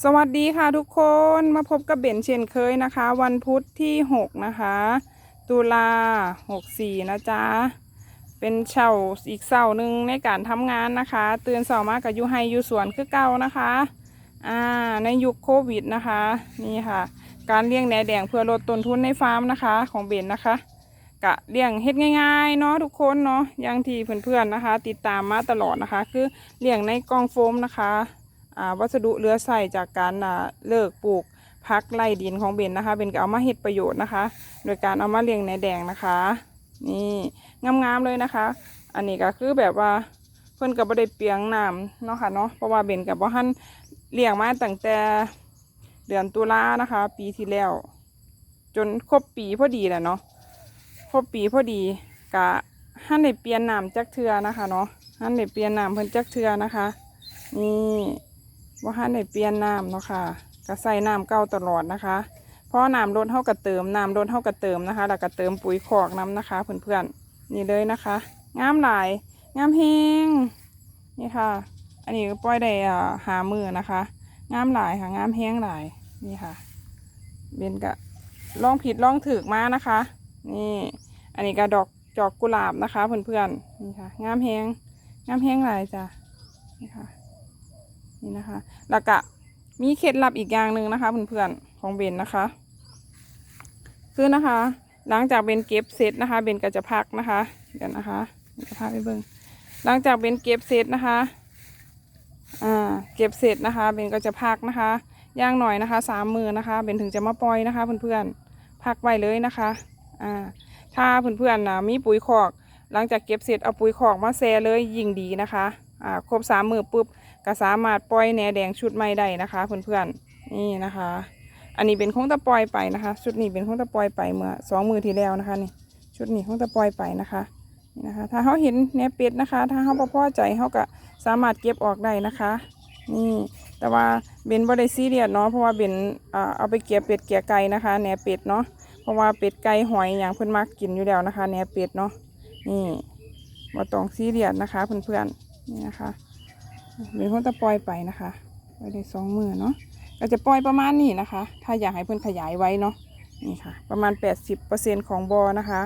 สวัสดีค่ะทุกคนมาพบกับเบนเช่นเคยนะคะ วันพุธที่ 6 นะคะ ตุลา64 นะจ๊ะ เป็นเช้าอีกเช้าหนึ่งในการทำงานนะคะ ตื่นเช้ามากกับยูไฮยูสวนคือเก่านะคะอ่าในยุคโควิดนะคะ นี่ค่ะ การเลี้ยงแหนแดงเพื่อลดต้นทุนในฟาร์มนะคะ ของเบนนะคะกะเลี้ยงเฮ็ดง่ายๆเนาะทุกคนเนาะอย่างที่เพื่อนๆนะคะ ติดตามมาตลอดนะคะ คือเลี้ยงในกองโฟมนะคะ วัสดุเหลือใส่จากการเลิกปลูกพักไร่ดินของเบนนะคะเบนก็เอามาเฮ็ดประโยชน์นะคะ โดยการเอามาเลี้ยงในแดงนะคะ นี่งามๆเลยนะคะ อันนี้ก็คือแบบว่าเพิ่อนก็บ่ได้เปียงน้ำเนาะค่ะเนาะเพราะว่าเบนกับบ่ทันเลี้ยงมาตั้งแต่เดือนตุลานะคะ ปีที่แล้ว จนครบปีพอดีแหละเนาะครบปีพอดีกะหันได้เปลี่ยนน้ำจักเทือนะคะเนาะหันได้เปลี่ยนน้ำเพิ่นจักเทือนะคะนี่ ว่าหันได้เปลี่ยนน้ำเนาะค่ะก็ใส่น้ำเก่าตลอดนะคะเพราะน้ำลดเท่ากับเติมน้ำลดเท่ากับเติมนะคะแล้วก็เติมปุ๋ยคอกน้ำนะคะเพื่อนๆนี่เลยนะคะงามหลายงามเฮงนี่ค่ะ อันนี้ก็ปล่อยได้อ่าหามือนะคะงามหลายค่ะงามแห้งหลายนี่ค่ะเบนกะลองผิดลองถือมานะคะ นี่ อันนี้ก็ดอกจอกกุหลาบนะคะเพื่อนๆนี่ค่ะงามแห้งงามแห้งหลายจ้ะนี่ค่ะ นี่นะคะ แล้วก็มีเคล็ดลับอีกอย่างหนึ่งนะคะเพื่อนๆของเบนนะคะ คือนะคะ หลังจากเบนเก็บเสร็จนะคะ เบนก็จะพักนะคะ เดี๋ยวนะคะจะพาไปเบิ้งหลังจากเบนเก็บเสร็จนะคะอ่าเก็บเสร็จนะคะเบนก็จะพักนะคะย่างหน่อยนะคะสามมือนะคะเบนถึงจะมาปล่อยนะคะเพื่อนๆพักไว้เลยนะคะอ่าถ้าเพื่อนๆนะมีปุ๋ยคอก หลังจากเก็บเสร็จเอาปุ๋ยคอกมาแซ่เลยยิ่งดีนะคะ อ่าครบสามมือปุ๊บก็สามารถปล่อยแหนแดงชุดใหม่ได้นะคะ เพื่อนๆนี่นะคะ อันนี้เป็นของตะปล่อยไปนะคะ ชุดนี้เป็นของตะปล่อยไปเมื่อสองมือที่แล้วนะคะนี่ชุดนี้ของตะปล่อยไปนะคะนี่นะคะ ถ้าเขาเห็นแหนเป็ดนะคะ ถ้าเขาพอใจเขาก็สามารถเก็บออกได้นะคะนี่แต่ว่าเบนบ่ได้ซีเรียสเนาะเพราะว่าเบนเอาไปเก็บเป็ดเกียไก่นะคะแหนเป็ดเนาะเพราะว่าเป็ดไก่หอยอย่างเพิ่อนมักกินอยู่แล้วนะคะแหนเป็ดเนาะนี่บ่ต้องซีเรียสนะคะเพื่อนๆ นี่นะคะเดี๋ยวเขาจะปล่อยไปนะคะปล่อยได้สองมือเนาะก็จะปล่อยประมาณนี้นะคะ ถ้าอยากให้เพื่อนขยายไว้เนาะนี่ค่ะ ประมาณ 80%ของบอนะคะ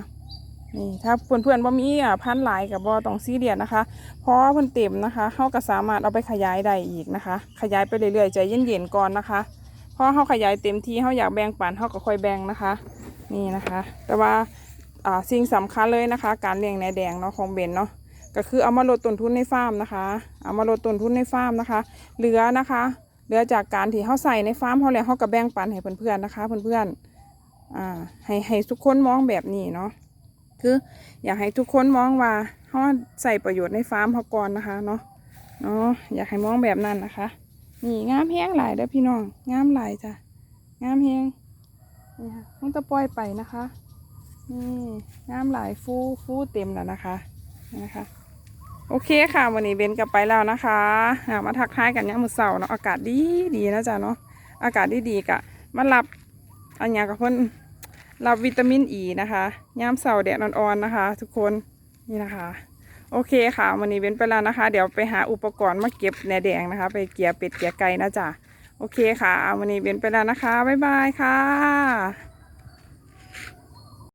นี่ถ้าเพื่อนเพื่อนบ่มีอะพันหลายกับบอต้องซีเรียสนะคะ เพราะเพื่อนเต็มนะคะเขาก็สามารถเอาไปขยายได้อีกนะคะ ขยายไปเรื่อยๆใจเย็นๆก่อนนะคะพราะเขาขยายเต็มที่เขาอยากแบ่งปันเขาก็ค่อยแบ่งนะคะ นี่นะคะ แต่ว่าอ่าสิ่งสำคัญเลยนะคะ การเลี้ยงแหนแดงเนาะของเบนเนาะ ก็คือเอามาลดต้นทุนในฟาร์มนะคะ เอามาลดต้นทุนในฟาร์มนะคะ เหลือนะคะ เหลือจากการที่เขาใส่ในฟาร์มเขาแล้วเขาก็แบ่งปันให้เพื่อนๆนะคะ เพื่อนๆอ่าให้ให้ทุกคนมองแบบนี้เนาะคืออยากให้ทุกคนมองว่าเขาใส่ประโยชน์ในฟาร์มเขาก่อนนะคะเนาะเนาะอยากให้มองแบบนั้นนะคะ นี่งามแห้งหลายเด้อพี่น้องงามหลายจ้ะงามแห้งนี่ค่ะต้องตะปล่อยไปนะคะนี่งามหลายฟูฟูเต็มแล้วนะคะนี่นะคะ โอเคค่ะ วันนี้เบนกลับไปแล้วนะคะมาทักทายกันเนี่ยามมือเสาร์เนาะอากาศดีดีนะจ๊ะเนาะอากาศดีดีกะมารับอันยากับเพิ่อนรับวิตามินอีนะคะยามเสาร์แดดอ่อนๆนะคะ ทุกคนนี่นะคะ โอเคค่ะวันนี้เบนไปแล้วนะคะ เดี๋ยวไปหาอุปกรณ์มาเก็บแหนแดงนะคะ ไปเกลี่ยเป็ดเกลี่ยไก่นะจ๊ะโอเคค่ะวันนี้เบนไปแล้วนะคะบ๊ายบายค่ะ